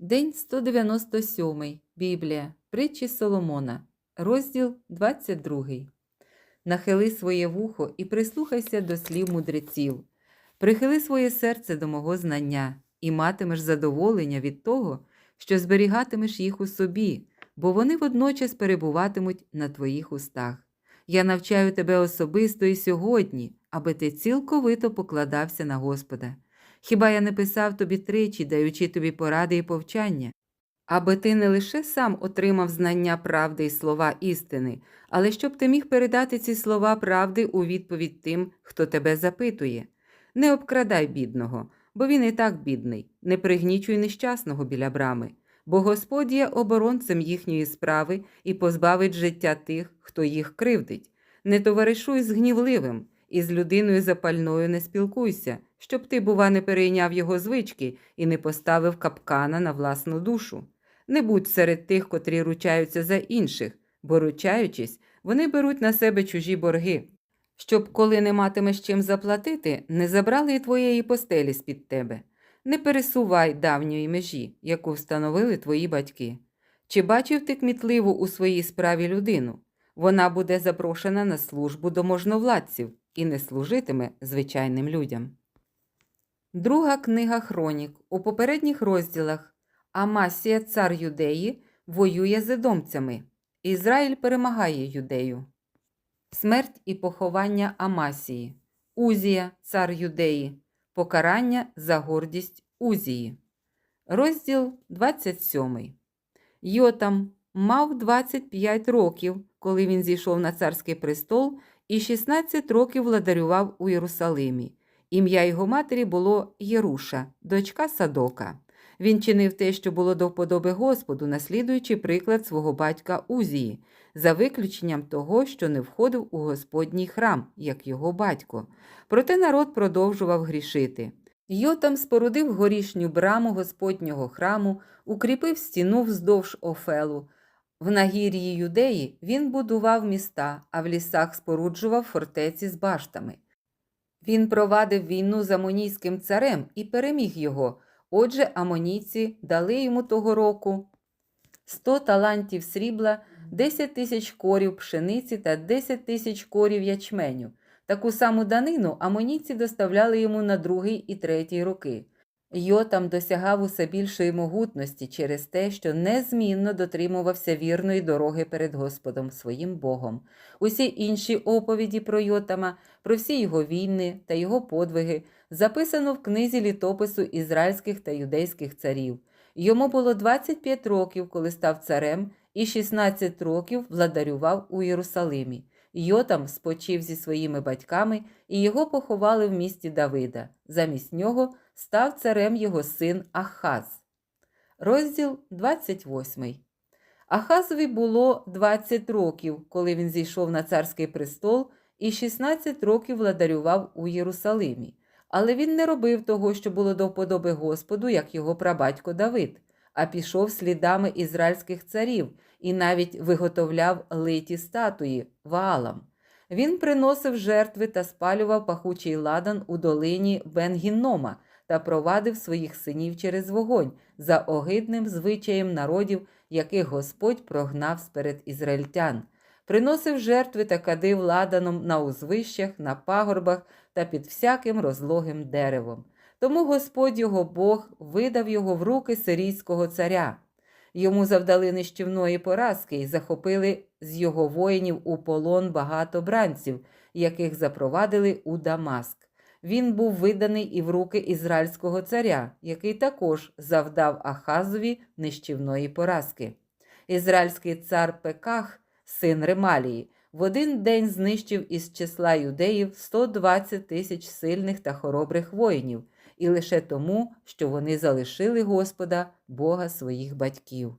День 197. Біблія. Притчі Соломона. Розділ 22. Нахили своє вухо і прислухайся до слів мудреців. Прихили своє серце до мого знання, і матимеш задоволення від того, що зберігатимеш їх у собі, бо вони водночас перебуватимуть на твоїх устах. Я навчаю тебе особисто і сьогодні, аби ти цілковито покладався на Господа. Хіба я не писав тобі тричі, даючи тобі поради і повчання, аби ти не лише сам отримав знання правди і слова істини, але щоб ти міг передати ці слова правди у відповідь тим, хто тебе запитує. Не обкрадай бідного, бо він і так бідний, не пригнічуй нещасного біля брами, бо Господь є оборонцем їхньої справи і позбавить життя тих, хто їх кривдить. Не товаришуй з гнівливим, і з людиною запальною не спілкуйся, щоб ти, бува, не перейняв його звички і не поставив капкана на власну душу. Не будь серед тих, котрі ручаються за інших, бо ручаючись, вони беруть на себе чужі борги. Щоб, коли не матимеш чим заплатити, не забрали й твоєї постелі з-під тебе. Не пересувай давньої межі, яку встановили твої батьки. Чи бачив ти кмітливу у своїй справі людину? Вона буде запрошена на службу до можновладців і не служитиме звичайним людям. Друга книга Хронік у попередніх розділах Амасія, цар Юдеї, воює з едомцями. Ізраїль перемагає юдею. Смерть і поховання Амасії. Узія, цар Юдеї. Покарання за гордість Узії. Розділ 27. Йотам мав 25 років, коли він зійшов на царський престол, і 16 років владарював у Єрусалимі. Ім'я його матері було Єруша, дочка Садока. Він чинив те, що було до вподоби Господу, наслідуючи приклад свого батька Узії, за виключенням того, що не входив у Господній храм, як його батько. Проте народ продовжував грішити. Йотам спорудив горішню браму Господнього храму, укріпив стіну вздовж Офелу. В нагір'ї юдеї він будував міста, а в лісах споруджував фортеці з баштами. Він провадив війну з амонійським царем і переміг його. Отже, амонійці дали йому того року 100 талантів срібла, 10 тисяч корів пшениці та 10 тисяч корів ячменю. Таку саму данину амонійці доставляли йому на другий і третій роки. Йотам досягав усе більшої могутності через те, що незмінно дотримувався вірної дороги перед Господом своїм Богом. Усі інші оповіді про Йотама, про всі його війни та його подвиги записано в книзі літопису ізраїльських та юдейських царів. Йому було 25 років, коли став царем, і 16 років владарював у Єрусалимі. Йотам спочив зі своїми батьками, і його поховали в місті Давида. Замість нього став царем його син Ахаз. Розділ 28. Ахазові було 20 років, коли він зійшов на царський престол, і 16 років владарював у Єрусалимі. Але він не робив того, що було до вподоби Господу, як його прабатько Давид, а пішов слідами ізраїльських царів і навіть виготовляв литі статуї ваалам. Він приносив жертви та спалював пахучий ладан у долині Бенгіннома та провадив своїх синів через вогонь за огидним звичаєм народів, яких Господь прогнав сперед ізраїльтян. Приносив жертви та кадив ладаном на узвищах, на пагорбах та під всяким розлогим деревом. Тому Господь його Бог видав його в руки сирійського царя. Йому завдали нищівної поразки і захопили з його воїнів у полон багато бранців, яких запровадили у Дамаск. Він був виданий і в руки ізраїльського царя, який також завдав Ахазові нищівної поразки. Ізраїльський цар Пеках, син Ремалії, в один день знищив із числа юдеїв 120 тисяч сильних та хоробрих воїнів, і лише тому, що вони залишили Господа, Бога своїх батьків.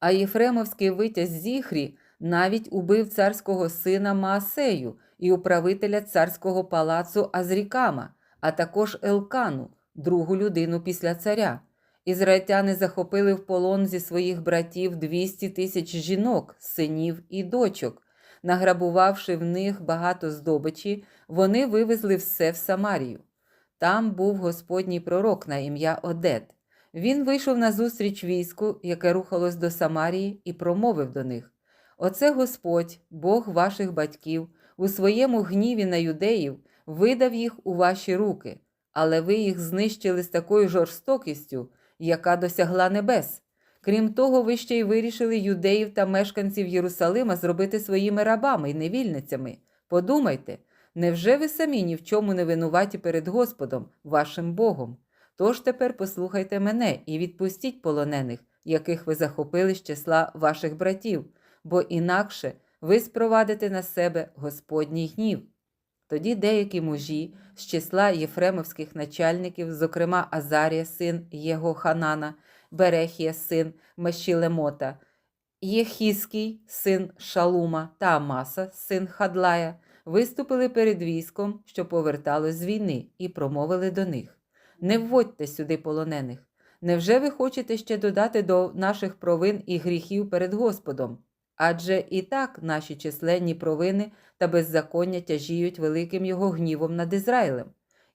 А Єфремовський витязь Зіхрі навіть убив царського сина Маасею і управителя царського палацу Азрікама, а також Елкану, другу людину після царя. Ізраїльтяни захопили в полон зі своїх братів 200 тисяч жінок, синів і дочок. Награбувавши в них багато здобичі, вони вивезли все в Самарію. Там був Господній пророк на ім'я Одет. Він вийшов назустріч війську, яке рухалось до Самарії, і промовив до них: Оце Господь, Бог ваших батьків, у своєму гніві на юдеїв видав їх у ваші руки, але ви їх знищили з такою жорстокістю, яка досягла небес. Крім того, ви ще й вирішили юдеїв та мешканців Єрусалима зробити своїми рабами й невільницями. Подумайте, невже ви самі ні в чому не винуваті перед Господом, вашим Богом? Тож тепер послухайте мене і відпустіть полонених, яких ви захопили з числа ваших братів, бо інакше ви спровадите на себе Господній гнів. Тоді деякі мужі з числа єфремовських начальників, зокрема Азарія, син Єгоханана, Берехія, син Мешілемота, Єхіський, син Шалума та Амаса, син Хадлая, виступили перед військом, що поверталось з війни, і промовили до них: Не вводьте сюди полонених. Невже ви хочете ще додати до наших провин і гріхів перед Господом? Адже і так наші численні провини та беззаконня тяжіють великим його гнівом над Ізраїлем.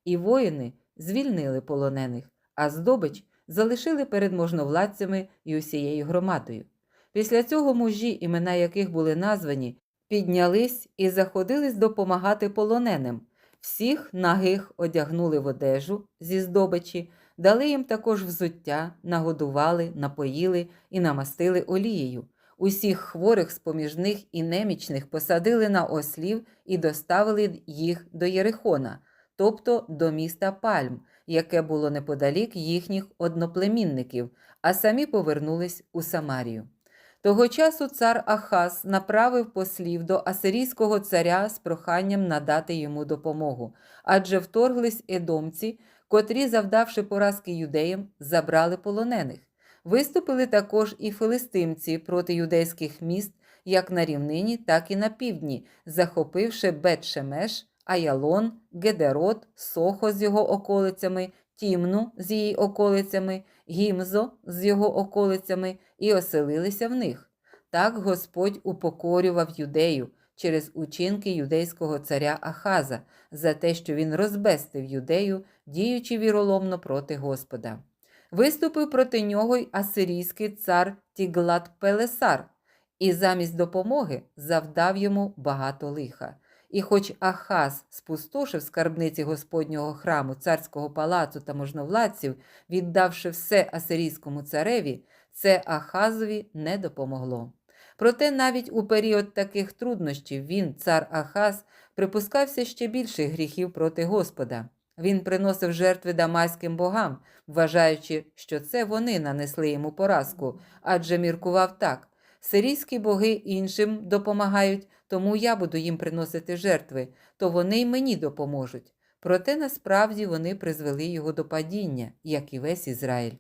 І воїни звільнили полонених, а здобич залишили перед можновладцями і усією громадою. Після цього мужі, імена яких були названі, піднялись і заходились допомагати полоненим. Всіх нагих одягнули в одежу зі здобичі, дали їм також взуття, нагодували, напоїли і намастили олією. Усіх хворих з поміж них і немічних посадили на ослів і доставили їх до Єрихона, тобто до міста Пальм, яке було неподалік їхніх одноплемінників, а самі повернулись у Самарію. Того часу цар Ахаз направив послів до асирійського царя з проханням надати йому допомогу, адже вторглись едомці, котрі, завдавши поразки юдеям, забрали полонених. Виступили також і филистимці проти юдейських міст, як на рівнині, так і на півдні, захопивши Бет-Шемеш, Аялон, Гедерот, Сохо з його околицями, Тімну з її околицями, Гімзо з його околицями і оселилися в них. Так Господь упокорював юдею через учинки юдейського царя Ахаза за те, що він розбестив юдею, діючи віроломно проти Господа. Виступив проти нього й асирійський цар Тіглат Пелесар, і замість допомоги завдав йому багато лиха. І хоч Ахаз спустошив скарбниці Господнього храму, царського палацу та можновладців, віддавши все асирійському цареві, це Ахазові не допомогло. Проте навіть у період таких труднощів він, цар Ахаз, припускався ще більших гріхів проти Господа. Він приносив жертви дамаським богам, вважаючи, що це вони нанесли йому поразку, адже міркував так: сирійські боги іншим допомагають, тому я буду їм приносити жертви, то вони й мені допоможуть. Проте насправді вони призвели його до падіння, як і весь Ізраїль.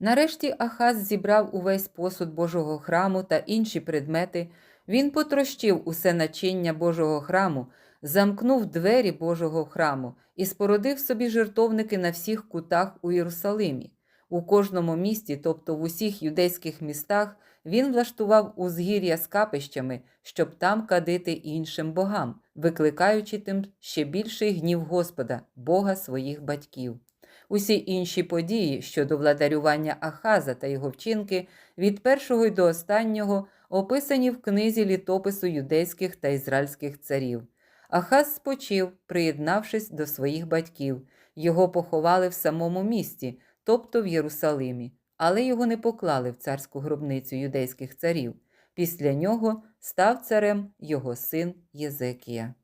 Нарешті Ахаз зібрав увесь посуд Божого храму та інші предмети. Він потрощив усе начиння Божого храму, замкнув двері Божого храму і спородив собі жертовники на всіх кутах у Єрусалимі. У кожному місті, тобто в усіх юдейських містах, він влаштував узгір'я з капищами, щоб там кадити іншим богам, викликаючи тим ще більший гнів Господа, Бога своїх батьків. Усі інші події щодо владарювання Ахаза та його вчинки від першого й до останнього описані в книзі літопису юдейських та ізраїльських царів. Ахаз спочив, приєднавшись до своїх батьків. Його поховали в самому місті, тобто в Єрусалимі, але його не поклали в царську гробницю юдейських царів. Після нього став царем його син Єзекія.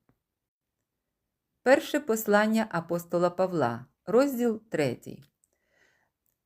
Перше послання апостола Павла, розділ 3.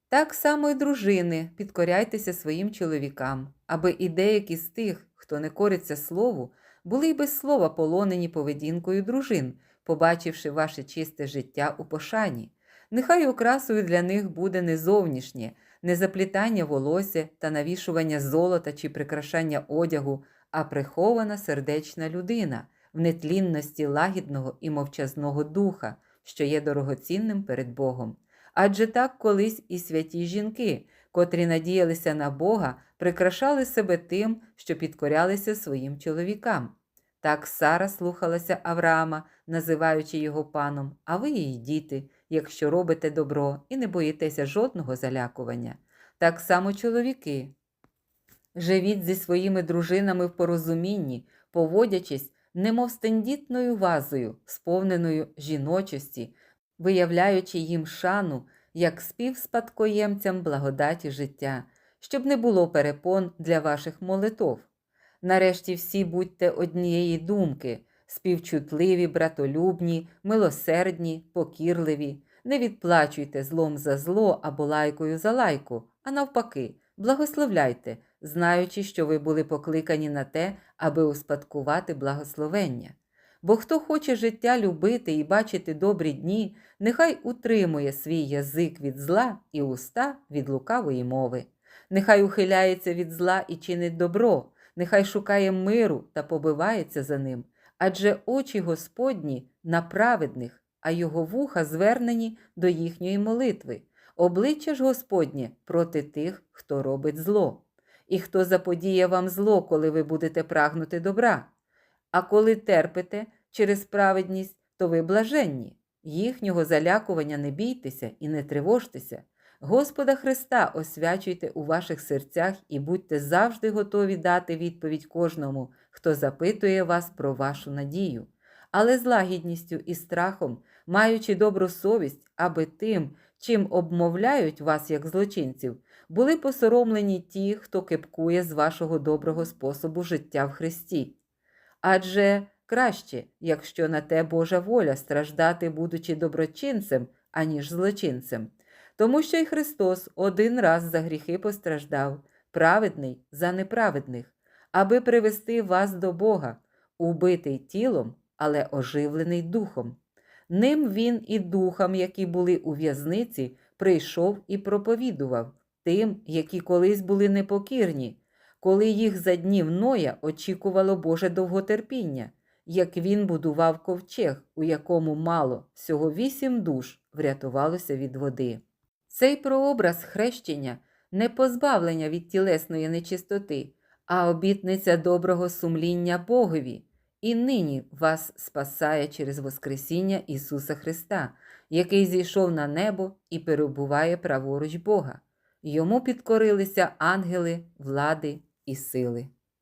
Так само й дружини, підкоряйтеся своїм чоловікам, аби і деякі з тих, хто не кориться слову, були й без слова полонені поведінкою дружин, побачивши ваше чисте життя у пошані. Нехай окрасою для них буде не зовнішнє, заплітання волосся та навішування золота чи прикрашання одягу, а прихована сердечна людина в нетлінності лагідного і мовчазного духа, що є дорогоцінним перед Богом. Адже так колись і святі жінки, котрі надіялися на Бога, прикрашали себе тим, що підкорялися своїм чоловікам. Так Сара слухалася Авраама, називаючи його паном, а ви її діти, якщо робите добро і не боїтеся жодного залякування. Так само чоловіки. Живіть зі своїми дружинами в порозумінні, поводячись, немов з тендітною вазою, сповненою жіночості, виявляючи їм шану як співспадкоємцям благодаті життя, щоб не було перепон для ваших молитов. Нарешті всі будьте однієї думки, співчутливі, братолюбні, милосердні, покірливі. Не відплачуйте злом за зло або лайкою за лайку, а навпаки, благословляйте, знаючи, що ви були покликані на те, аби успадкувати благословення. Бо хто хоче життя любити і бачити добрі дні, нехай утримує свій язик від зла і уста від лукавої мови. Нехай ухиляється від зла і чинить добро, нехай шукає миру та побивається за ним, адже очі Господні на праведних, а його вуха звернені до їхньої молитви. Обличчя ж Господнє проти тих, хто робить зло, і хто заподіє вам зло, коли ви будете прагнути добра. А коли терпите через праведність, то ви блаженні. Їхнього залякування не бійтеся і не тривожтеся. Господа Христа освячуйте у ваших серцях і будьте завжди готові дати відповідь кожному, хто запитує вас про вашу надію. Але з лагідністю і страхом, маючи добру совість, аби тим, чим обмовляють вас як злочинців, були посоромлені ті, хто кепкує з вашого доброго способу життя в Христі. Адже краще, якщо на те Божа воля страждати, будучи доброчинцем, аніж злочинцем, тому що й Христос один раз за гріхи постраждав, праведний за неправедних, аби привести вас до Бога, убитий тілом, але оживлений духом. Ним він і духам, які були у в'язниці, прийшов і проповідував тим, які колись були непокірні, коли їх за днів Ноя очікувало Боже довготерпіння, як він будував ковчег, у якому мало всього вісім душ врятувалося від води. Цей прообраз хрещення не позбавлення від тілесної нечистоти, а обітниця доброго сумління Богові, і нині вас спасає через Воскресіння Ісуса Христа, який зійшов на небо і перебуває праворуч Бога. Йому підкорилися ангели, влади і сили.